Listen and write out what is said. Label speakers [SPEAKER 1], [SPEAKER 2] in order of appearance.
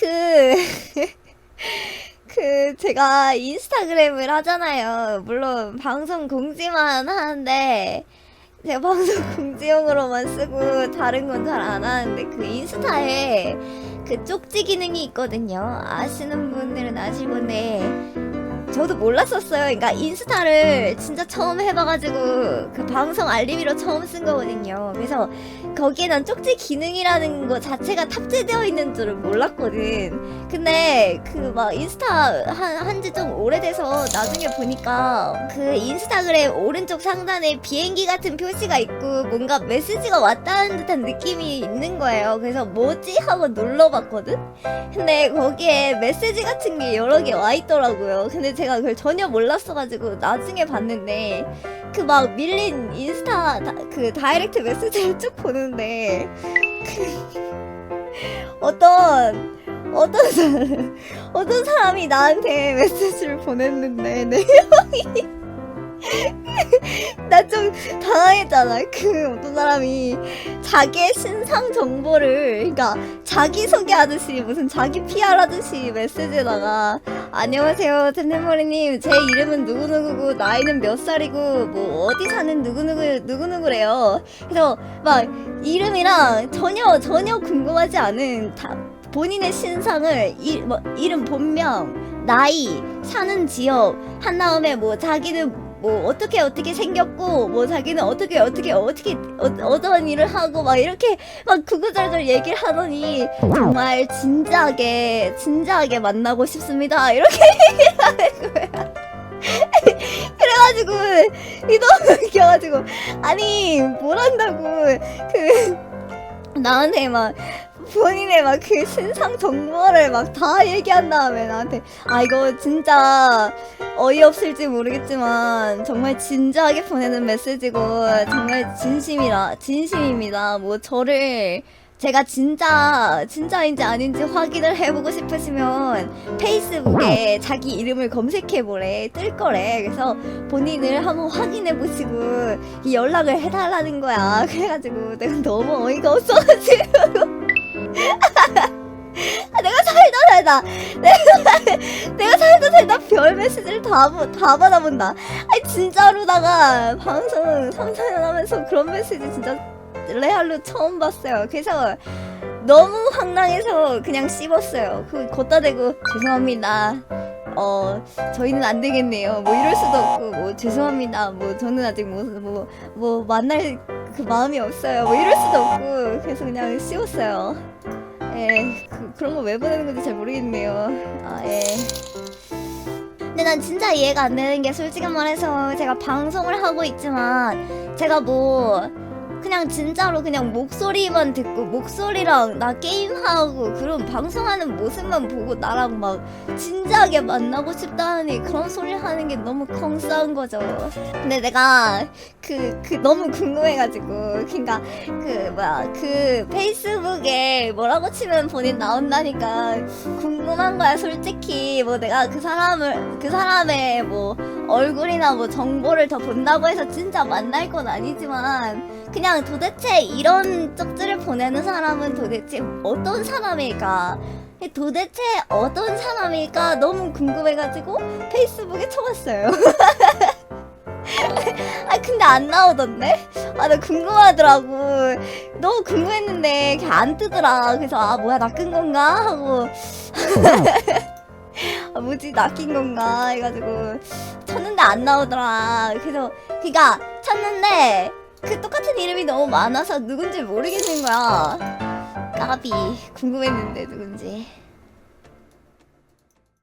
[SPEAKER 1] 그, 그, 제가 인스타그램을 하잖아요. 물론 방송 공지만 하는데, 제가 방송 공지용으로만 쓰고 다른 건 잘 안 하는데, 그 인스타에 그 쪽지 기능이 있거든요. 아시는 분들은 아실 건데, 저도 몰랐었어요. 그러니까 인스타를 진짜 처음 해봐가지고 그 방송 알림이로 처음 쓴 거거든요. 그래서 거기에는 쪽지 기능이라는 거 자체가 탑재되어 있는 줄은 몰랐거든. 근데 그 막 인스타 한 한지 좀 오래돼서 나중에 보니까 그 인스타그램 오른쪽 상단에 비행기 같은 표시가 있고 뭔가 메시지가 왔다는 듯한 느낌이 있는 거예요. 그래서 뭐지 하고 눌러봤거든. 근데 거기에 메시지 같은 게 여러 개 와 있더라고요. 근데 제가 그걸 전혀 몰랐어가지고 나중에 봤는데 그 막 밀린 인스타 다, 그 다이렉트 메시지를 쭉 보는데 그 어떤 어떤 사람 어떤 사람이 나한테 메시지를 보냈는데 내용이 나 좀 당황했잖아. 그 어떤 사람이 자기의 신상 정보를 그러니까 자기 소개하듯이 무슨 자기 PR 하듯이 메시지에다가 안녕하세요 템템머리님 제 이름은 누구누구고 나이는 몇 살이고 뭐 어디 사는 누구누구 누구누구래요. 그래서 막 이름이랑 전혀 전혀 궁금하지 않은 다 본인의 신상을 이, 뭐, 이름 본명 나이 사는 지역 한 다음에 뭐 자기는 뭐 어떻게 어떻게 생겼고 뭐 자기는 어떻게 어떻게 어떻게 어, 어떤 일을 하고 막 이렇게 막 구구절절 얘기를 하더니 정말 진지하게 진지하게 만나고 싶습니다. 이렇게 얘기를 하는 거야. 그래가지고 이 너무 웃겨가지고 아니 뭘 한다고. 그 나한테 막 본인의 막 그 신상 정보를 막 다 얘기한 다음에 나한테 아 이거 진짜 어이없을지 모르겠지만 정말 진지하게 보내는 메시지고 정말 진심이라 진심입니다. 뭐 저를 제가 진짜 진짜인지 아닌지 확인을 해보고 싶으시면 페이스북에 자기 이름을 검색해보래 뜰 거래. 그래서 본인을 한번 확인해 보시고 이 연락을 해달라는 거야. 그래가지고 내가 너무 어이가 없어가지고. 아, 내가 살다 살다. 내가 내가 살다 살다 별 메시지를 다, 보- 다 받아본다. 아니 진짜로다가 방송 3, 4년 하면서 그런 메시지 진짜 레알로 처음 봤어요. 그래서 너무 황당해서 그냥 씹었어요. 그 걷다 대고 죄송합니다. 어 저희는 안 되겠네요. 뭐 이럴 수도 없고 뭐 죄송합니다. 뭐 저는 아직 뭐뭐 뭐 만날 그 마음이 없어요. 뭐 이럴 수도 없고 그래서 그냥 씹었어요. 예, 그, 그런 거 왜 보내는 건지 잘 모르겠네요. 아, 예. 근데 난 진짜 이해가 안 되는 게 솔직히 말해서 제가 방송을 하고 있지만 제가 뭐 그냥 진짜로 그냥 목소리만 듣고 목소리랑 나 게임하고 그런 방송하는 모습만 보고 나랑 막 진지하게 만나고 싶다니 그런 소리 하는 게 너무 컹싸운 거죠. 근데 내가 그, 그 너무 궁금해가지고 그니까 그 뭐야 그 페이스북에 뭐라고 치면 본인 나온다니까 궁금한 거야 솔직히 뭐 내가 그 사람을 그 사람의 뭐 얼굴이나 뭐 정보를 더 본다고 해서 진짜 만날 건 아니지만 그냥 도대체 이런 쪽지를 보내는 사람은 도대체 어떤 사람일까? 도대체 어떤 사람일까? 너무 궁금해가지고 페이스북에 쳐봤어요. 아 근데 안 나오던데? 아 나 궁금하더라고. 너무 궁금했는데 걔안 뜨더라. 그래서 아 뭐야 낚인 건가? 하고. 아 뭐지 낚인 건가? 해가지고. 쳤는데 안 나오더라. 그래서 그니까 쳤는데 그 똑같은 이름이 너무 많아서 누군지 모르겠는 거야. 까비 궁금했는데 누군지